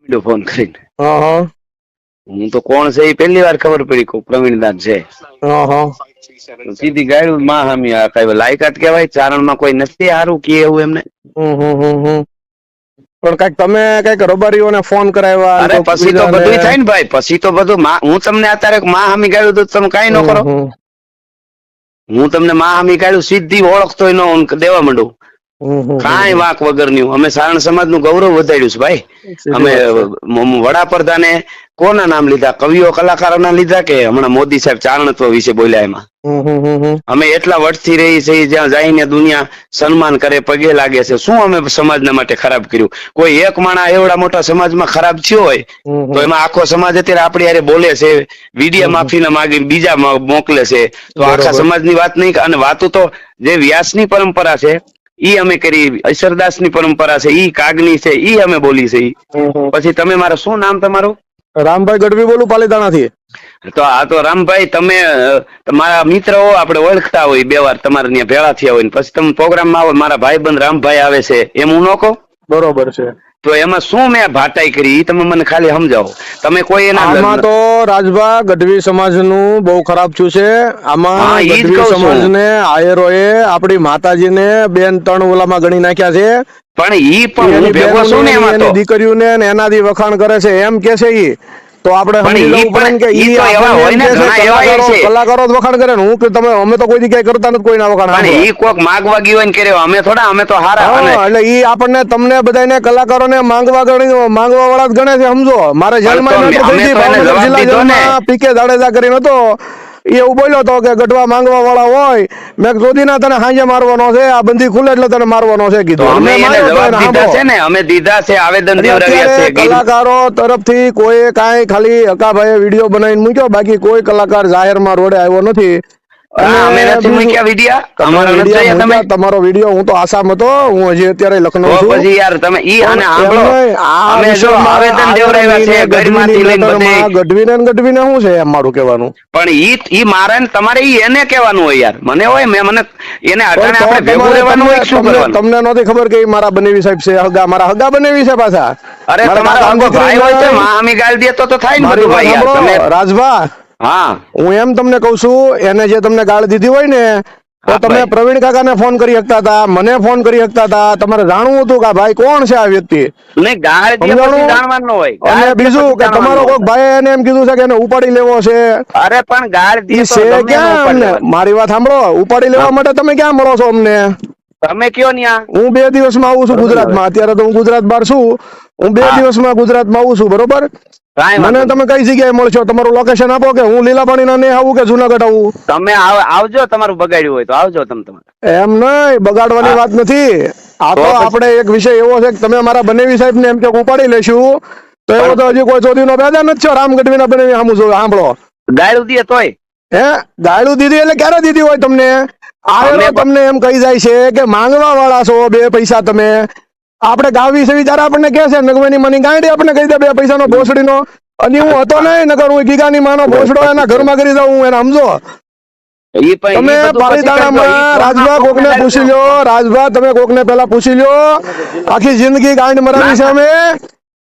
બીજો ફોન કરીને. હા તો કોણ છે એ પહેલી વાર ખબર પડી કે પ્રવીણદાસ છે. સીધી ગાયું માં હામી આ કઈ લાયકાત કહેવાય ચારણમાં કોઈ નથી હારું કે એવું એમને. પણ કંઈક તમે કંઈક રબારીઓને ફોન કરાવ્યા અરે પછી તો બધું થાય ને ભાઈ પછી તો બધું હું તમને અત્યારે માં હામી ગાયું તો તમે કઈ ન કરો. હું તમને માં હામી ગાયું સીધી ઓળખતો ન દેવા માંડું. કાંઈ વાંક વગરનું અમે સારણ સમાજનું ગૌરવ વધાર્યું છે ભાઈ. અમે. વડાપ્રધાને કોના નામ લીધા? કવિઓ કલાકારોના લીધા કે હમણાં મોદી સાહેબ ચારણત્વ વિશે બોલ્યા એમાં. અમે એટલા વર્ષથી રહી છે જ્યાં જઈને દુનિયા સન્માન કરે પગે લાગે છે. શું અમે સમાજના માટે ખરાબ કર્યું? કોઈ એક માણા એવડા મોટા સમાજમાં ખરાબ થયો હોય. તો એમાં આખો સમાજ અત્યારે આપણી હારે બોલે છે વિડિયા માફીના માગી બીજા મોકલે છે. તો આખા. સમાજની વાત નહીં અને વાતો તો જે વ્યાસની પરંપરા છે ઈ અમે કરી અક્ષરદાસની પરંપરા છે ઈ કાગની છે ઈ અમે બોલી છે. પછી તમે મારા શું નામ તમારું? રામભાઈ ગઢવી બોલું પાલીતાણાથી. તો આ તો રામભાઈ તમે મારા મિત્રો આપણે ઓળખતા હોય બે વાર તમારે ત્યાં ભેળા થયા હોય ને પછી તમે પ્રોગ્રામમાં આવો મારા ભાઈ બંધ રામભાઈ આવે છે એમ હું ન કહું? બરોબર છે. તો એમાં શું મેં ભાટાઈ કરી? તમે મને ખાલી સમજાવો. તમે કોઈ એના આમાં તો રાજભા ગઢવી સમાજનું બહુ ખરાબ થયું છે. આમાં ગઢવી આયરો એ સમાજને આયરોએ આપણી માતાજીને બેન ત્રણ ઓલામાં ગણી નાખ્યા છે. પણ ઈ પણ હું ભેગો છું ને એમાં તો. દીકરીઓને એનાથી વખાણ કરે છે. એમ કે છે ઈ. તો આપણે કલાકારો જ વખાણ કરે હું કે તમે અમે તો કોઈ જગ્યાએ કરતા નથી કોઈના વખાણ. ઈ કોક માગવા ગયો ને કર્યો અમે થોડા અમે તો હારા એટલે ઈ આપણને તમને બધાને કલાકારોને માંગવા ગણી માંગવા વાળા જ ગણે છે સમજો મારે. જેલમાં પીકે જાડેજા કરીને હતો એવું બોલ્યો હતો કે ગઢવા માંગવા વાળા હોય મેં જોધીના તને હાંજે મારવાનો છે આ બંધી ખુલે એટલે તને મારવાનો છે કીધું. અમે દીધા છે ને અમે દીધા છે આવેદન છે કલાકારો તરફથી કોઈ કાંઈ ખાલી હકાભાઈએ વીડિયો બનાવીને મૂક્યો બાકી કોઈ કલાકાર જાહેરમાં રોડે આવ્યો નથી. તમારો વીડિયો હું તો આસામ હતો હું હજી અત્યારે લખનઉ છું. પછી યાર તમે ઈ અને અમે જો આવેદન દેવરાવ્યા છે ગઢમાંથી લઈને બધે. ગઢવીને ગઢવીને શું છે એમ મારું કહેવાનું? પણ ઈ ઈ મારે તમારે ઈ એને કહેવાનું હોય યાર. મને હોય મેં મને એને અટાણે આપણે ભેગું રહેવાનું હોય શું કરવાનું? તમને નહોતી ખબર કે મારા બનેવી સાહેબ છે હગા મારા હગા બનેવી છે પાછા? અરે મારા તમારો ભાઈ હોય તો મામી ગાળ દે તો તો થાય ને બધું ભાઈ યાર. તમે રાજભા. હા. હું એમ તમને કઉ છું એને જે તમને ગાળ દીધી હોય ને તો તમે. પ્રવીણ કાકાને ફોન કરી શકતા હતા મને ફોન કરી શકતા હતા. તમારે જાણવું હતું કે ભાઈ કોણ છે આ વ્યક્તિ? અને બીજું કે તમારો કોઈ કોઈક ભાઈ એને એમ કીધું છે કે એને ઉપાડી લેવો છે. અરે પણ ગાળ છે ક્યાં. મારી વાત સાંભળો ઉપાડી લેવા માટે તમે ક્યાં મળો છો અમને? તમે કયો ન્યા? હું બે દિવસમાં આવું છું. ગુજરાતમાં. અત્યારે તો હું ગુજરાત બહાર છું. હું બે. દિવસમાં ગુજરાતમાં આવું છું બરોબર? મને તમે કઈ જગ્યાએ મળશો? તમારું લોકેશન આપો કે હું લીલાપાણીના નહીં આવું કે જુનાગઢ આવું? તમે આવજો તમારું બગાડ્યું હોય તો આવજો તમે તમારે. એમ નહીં બગાડવાની વાત નથી. આ તો આપણે એક વિષય એવો છે કે તમે અમારા બનેવી સાહેબ ને એમ કે ઉપાડી લેશું તો એવો તો હજી કોઈ ચોરીનો પેદા નથી છો રામ ગઢવીના બનેવી સામું સાંભળો ગાયડું દીએ તોય. હે? ગાયડું દીધી એટલે ક્યારે દીધી હોય તમને? આવેલો તમને એમ કહી જાય છે કે માંગવા વાળા છો બે પૈસા તમે. આપણે ગાવ વિશે વિચાર આપણને કે છે નગવાની મની ગાંડી આપણને કહી દે બે પૈસાનો ભોસડીનો. અને હું હતો નહીં નગર હું ગીગાની માનો ભોસડો એના ઘરમાં કરી દઉં હું એને સમજો. તમે. પાલીતાણામાં રાજભા કોકને પૂછી લ્યો રાજભા તમે કોકને પેલા પૂછી લ્યો. આખી જિંદગી ગાંડ મરાવી છે અમે.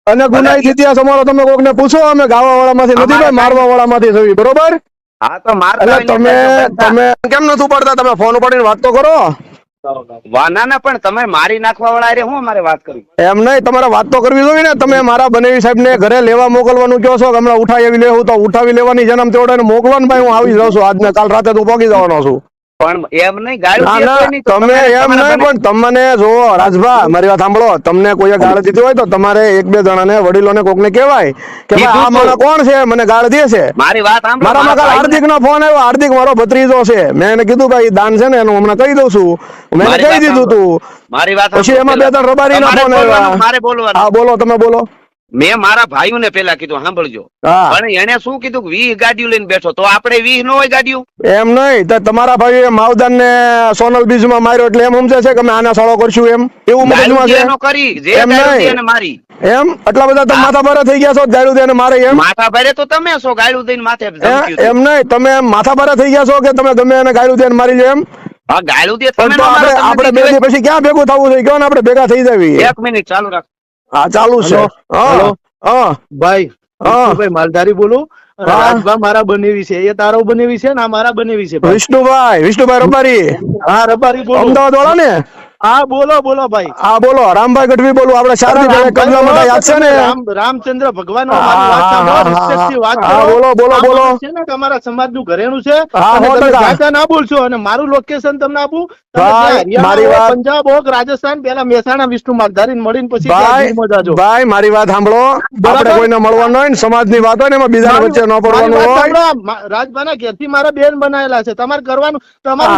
અને ગુનાહિત ઇતિહાસ અમારો તમે કોકને પૂછો અમે ગાવા વાળામાંથી નથી ભાઈ મારવા વાળામાંથી થવી બરોબર? હા તો તમે તમે કેમ નથી ઉપાડતા? તમે ફોન ઉપાડીને વાત તો કરો. વા ના ના પણ તમે મારી નાખવા વાળા હારે હું મારે વાત કરું? એમ નહીં, તમારે વાત તો કરવી જોઈએ ને. તમે મારા બનેવી સાહેબ ને ઘરે લેવા મોકલવાનું કહો છો હમણાં ઉઠાવી લેવું તો ઉઠાવી લેવાની, જન્મ તેવડે મોકલવાનું, ભાઈ હું આવી જાઉં છું. આજને કાલ રાતે તો પહોંચી જવાનો છું. પણ એમ નહીં ગાળું ના દે ના તોય નહીં તો તમે એમ નહીં પણ તમને જો રાજભા મારી વાત સાંભળો તમને કોઈએ ગાળ દીધી હોય તો તમારે એક બે જણાને વડીલોને કોકને કહેવાય કે ભાઈ આ કીધું કોણ છે? મને ગાળ દે છે. મારી વાત સાંભળો, મારામાં કાલ હાર્દિક નો ફોન આવ્યો હાર્દિક મારો ભત્રીજો છે. મેં એને કીધું ભાઈ દાન છે ને એનું હમણાં કહી દઉં છું. મેં કહી દીધું તું. મારી વાત પછી એમાં બે ત્રણ રબારી ના ફોન આવ્યા. હા બોલો તમે બોલો. મેં મારા ભાઈઓને પેલા કીધું સાંભળજો. પણ એને શું કીધું? કે વીસ ગાડીઓ લઈને બેઠો. તો આપણે વીહ ન હોય ગાડીઓ? એમ નહીં. તો તમારા ભાઈ માવદાન ને સોનલ બીજમાં માર્યો એટલે એમ સમજે છે કે અમે આના સાળો કરશું એમ? એવું મગજમાં છે? કરી જે એમ નહીં. મારી. એમ? આટલા બધા તમે. માથા ભારે થઈ ગયા છો ગાળું દઈને મારે એમ? માથા ભારે તો તમે છો ગાળું દઈને માથે. એમ નહીં. તમે એમ માથા ભારે થઈ ગયા છો કે તમે ગમે એને ગાળું દઈને મારી લો એમ? હા ગાળું દે તમે આપણે બે પછી ક્યાં ભેગું થવું છે? કયો ને આપણે ભેગા થઈ જવી એક મિનિટ ચાલુ રાખ. હા ચાલુ છે. હલો? હા હા. ભાઈ હા. ભાઈ માલધારી બોલું? રાજભા મારા બનેવી છે. એ તારો બનેવી છે ને આ મારા બનેવી છે વિષ્ણુભાઈ વિષ્ણુભાઈ રબારી. હા રબારી બોલો. અમદાવાદ વાળા ને હા બોલો બોલો ભાઈ. હા બોલો. રામભાઈ ગઢવી બોલું. આપણે શારદી ભાઈ કમલા યાદ છે ને? રામચંદ્ર ભગવાન બોલો, બોલો, બોલો. છે ને તમારા સમાજનું ઘરેણું છે. જાતા ના બોલશો અને મારું લોકેશન તમને આપું. મારી વાત- પંજાબ હોક રાજસ્થાન પેલા મહેસાણા વિષ્ણુ માલધારી મળીને પછી ભાઈ ભાઈ મારી વાત સાંભળો. આપણે કોઈને મળવાનું હોય ને સમાજની વાત હોય ને એમાં બીજા વચ્ચે ન પડવાનું હોય. રાજભાના ઘેરથી મારા બેન બનાયેલા છે. તમારે કરવાનું તમારું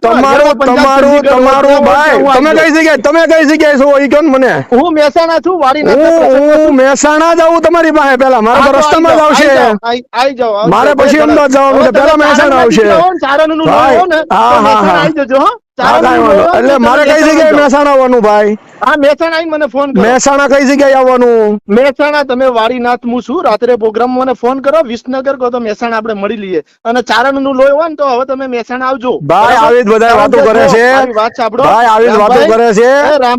તમારું તમારું તમારું ભાઈ હું તમે કઈ જગ્યાએ તમે કઈ જગ્યાએ છો? એ કહો ને મને? હું મહેસાણા છું વાડી હું મહેસાણા જાઉં તમારી પાસે પેલા મારે રસ્તામાં જ આવશે. મારે પછી અમદાવાદ જવાનું છે. પહેલા મહેસાણા આવશે. સારા નું હા હો હા, મહેસાણા ને, એટલે મારે કઈ જગ્યાએ આવવાનું ભાઈ? હા મહેસાણા મને ફોન કરો. મહેસાણા કઈ જગ્યાએ આવવાનું? મહેસાણા તમે વાડીનાથ હું છું. રાત્રે પ્રોગ્રામ મને ફોન કરો. વિસનગર કહો તો મહેસાણા આપણે મળી લઈએ. અને ચારણનું લોહી હોય ને તો હવે તમે મહેસાણા આવજો. ભાઈ? આવી બધા વાતો કરે છે. વાત સાંભળો. ભાઈ આવી વાતો કરે છે.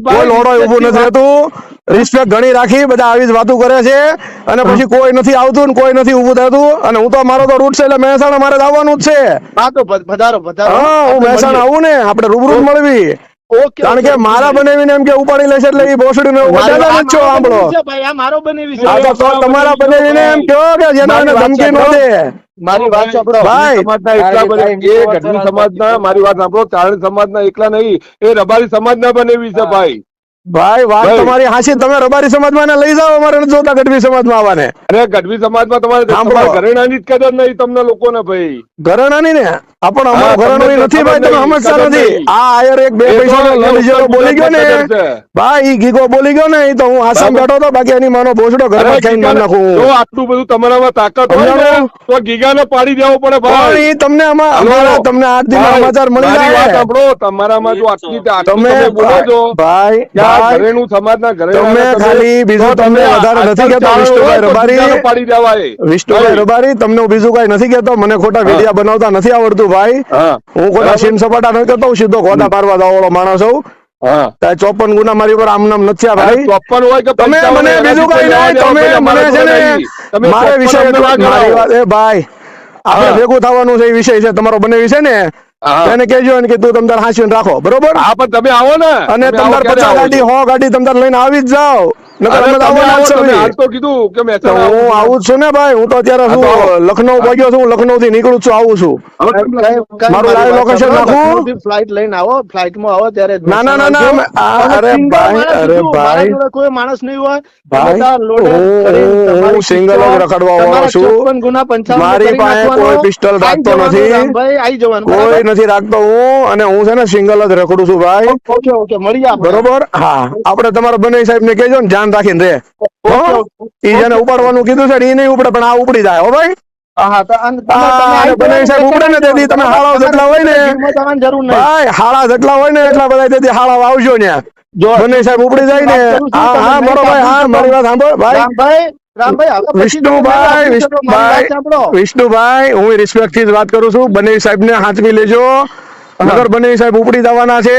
કોઈ લોડો ઊભું નથી રહેતું. રિસ્પેક્ટ ઘણી રાખી બધા આવી જ વાતો કરે છે. અને પછી કોઈ નથી આવતું ને કોઈ નથી ઊભું થતું અને હું તો મારો તો રૂટ છે એટલે મહેસાણા મારે આવવાનું જ છે. હા તો પ- પધારો પધારો હા હું મહેસાણા આવું ને આપણે રૂબરૂ મળવી. કારણ કે મારા બનાવીને એમ કે ઉપાડી લેશે એટલે એ ભોસડી નો છો મારો સાંભળો. બનેવી છે ભાઈ મારો બનેવી છે. આ તો તો તમારા બનાવીને એમ કહો કે જેના ધમકી ન. દે મારી વાત સાંભળો. ભાઈ સમાજના એકલા બને એ ગઢવી સમાજના મારી વાત સાંભળો ચારણ સમાજના એકલા નહીં એ રબારી સમાજના બનેવી છે ભાઈ. ભાઈ વાત તમારી હાસી તમે રબારી સમાજમાં ને લઈ જાઓ અમારે જોતા ગઢવી સમાજમાં આવવાને. અરે ગઢવી સમાજમાં તમારે ઘરેણાની જ કદર નહીં તમને લોકોને ભાઈ. ઘરેણાની ને? આપણ અમારો ઘરેણું નથી ભાઈ તમે સમજતા નથી. આ આયર એક બે પૈસા બોલી ગયો ને. ભાઈ ઈ ગીગો બોલી ગયો ને એ તો હું આસામ બેઠો તો બાકી એની માનો ભોસડો ઘરમાં ખાઈને મારી નાખું. જો આટલું બધું તમારામાં તાકાત હોય ને? તો ગીગાને પાડી દેવો પડે ભાઈ. ઈ તમને અમારા તમને આજ દિન સમાચાર મળી જાય. તમારામાં જો આટલી તમે બોલો છો. ભાઈ ઘરેણું સમાજના ઘરેણાને તમે ખાલી બીજું તમને વધારે નથી કહેતો વિષ્ણુભાઈ રબારી. પાડી દેવાય. વિષ્ણુભાઈ રબારી તમને બીજું કઈ નથી કહેતો મને ખોટા વિડિયા બનાવતા નથી આવડતું ભાઈ. હું. ખોટા બરાબર. સપાટા નથી કરતો હું સીધો ખોટા પારવા વાળો માણસ છું ચોપન ગુના મારી પર આમ નામ નથી ભાઈ. ચોપ્પન હોય કે તમે મને બીજું કઈ નહીં તમે મને છે ને મારે વિષય ભાઈ આપણે ભેગું થવાનું છે એ વિષય છે તમારો બને વિષય ને. એને કહેજો ને કે તું તમદાર હાંસીને રાખો બરોબર? હા પણ તમે આવો ને. અને તમે તમ આવો તાર ક્યારે પચાસ ગાડી? હો ગાડી તમદાર લઈને આવી જ જાઓ. હું આવું છું ને ભાઈ હું તો અત્યારે હા, તો આવો. શું લખનઉ પહોંચ્યો છું લખનઉ થી નીકળું છું આવું છું. મારું live location નાખું? ફ્લાઇટ લઈને આવો. ફ્લાઇટમાં આવો ત્યારે ના, ના, ના, ના, આવજો. આ- અને અરે ભાઈ, અરે ભાઈ. કોઈ માણસ નહીં હોય. ભાઈ, હું- કરીને હું- તમારી હું single જ રખડવા વાળો છું. 54 ગુના 55 મારી પાસે કોઈ પિસ્ટલ રાખતો નથી. રામભાઈ, આઈ જવાનું, કોઈ નથી રાખતો હું અને હું છે ને સિંગલ જ રખડું છું ભાઈ. ઓકે ઓકે બરોબર? હા. આપડે તમારા બને સાહેબ ને કહેજો ને ધ્યાન રાખીને રે. ઈ જેને ઉપાડવાનું કીધું છે નહીં ઉપડે પણ આ ઉપડી જાય હો ભાઈ. વિષ્ણુભાઈ હું રિસ્પેક્ટથી વાત કરું છું. બને સાહેબ ને હાથમી લેજો. નગર બને સાહેબ ઉપડી જવાના છે.